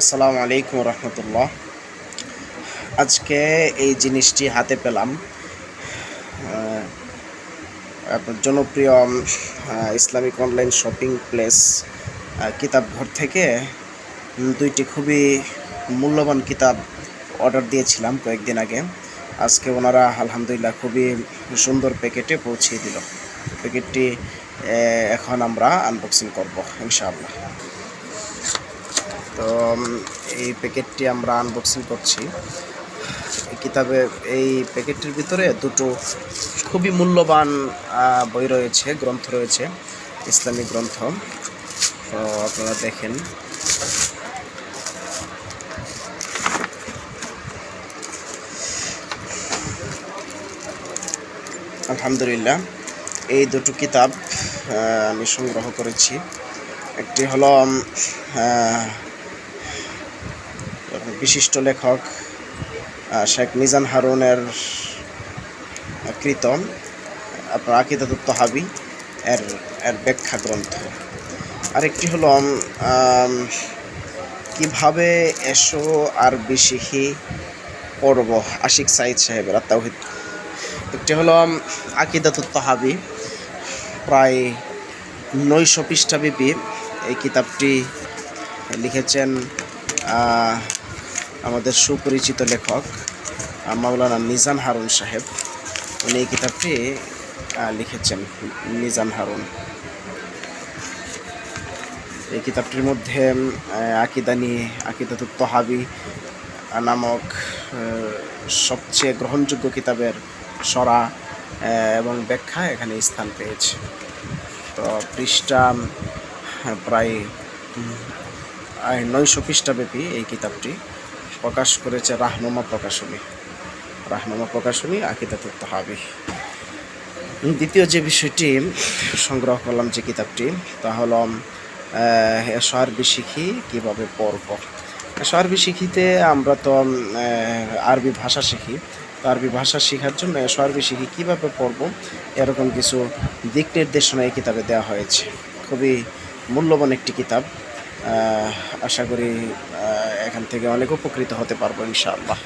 আসসালামু আলাইকুম রহমতুল্লাহ। আজকে এই জিনিসটি হাতে পেলাম। জনপ্রিয় ইসলামিক অনলাইন শপিং প্লেস কিতাব ঘর থেকে দুইটি খুবই মূল্যবান কিতাব অর্ডার দিয়েছিলাম কয়েকদিন আগে। আজকে ওনারা আলহামদুলিল্লাহ খুবই সুন্দর প্যাকেটে পৌঁছিয়ে দিল। প্যাকেটটি এখন আমরা আনবক্সিং করব, ইনশাআল্লাহ। তো এই প্যাকেটটি আমরা আনবক্সিং করছি। কিতাবে, এই প্যাকেটটির ভিতরে দুটো খুবই মূল্যবান বই রয়েছে, গ্রন্থ রয়েছে ইসলামিক গ্রন্থ। তো, আপনারা দেখেন। আলহামদুলিল্লাহ, এই দুটো কিতাব আমি সংগ্রহ করেছি। একটি হলো বিশিষ্ট লেখক শেখ মিজান হারুনের কৃত আপনার আকিদাতুত তহাবি এর এর ব্যাখ্যা গ্রন্থ। আরেকটি হল কীভাবে এসো আর বিশিহি পড়ব? আশিক সাইদ সাহেবের আত্মাহিদ একটি হলো আকিদাতুত তহাবি প্রায় নয়শো পৃষ্ঠাব্যাপী এই কিতাবটি লিখেছেন আমাদের সুপরিচিত লেখক মাওলানা মিজান হারুন সাহেব। উনি এই কিতাবটি লিখেছেন মিজান হারুন। এই কিতাবটির মধ্যে আহ, আকিদা নিয়ে আকিদাতুত তহাবি নামক সবচেয়ে গ্রহণযোগ্য কিতাবের সরা এবং ব্যাখ্যা এখানে স্থান পেয়েছে। তো পৃষ্ঠা প্রায় নয়শো পৃষ্ঠাব্যাপী এই কিতাবটি। প্রকাশ করেছে রাহনুমা প্রকাশনী। রাহনুমা প্রকাশনী আকিদাতুত তহাবি দ্বিতীয় যে বিষয়টি সংগ্রহ করলাম যে কিতাবটি, তা হল এসআরবি শিখি কীভাবে পড়ব। এসআরবি শিখিতে আমরা তো আরবি ভাষা শিখি। আরবি ভাষা শেখার জন্য এসআরবি শিখি কীভাবে পড়ব, এরকম কিছু দিক নির্দেশনা এই কিতাবে দেওয়া হয়েছে। খুবই মূল্যবান একটি কিতাব। আশা করি এখান থেকে অনেক উপকৃত হতে পারব ইনশাআল্লাহ।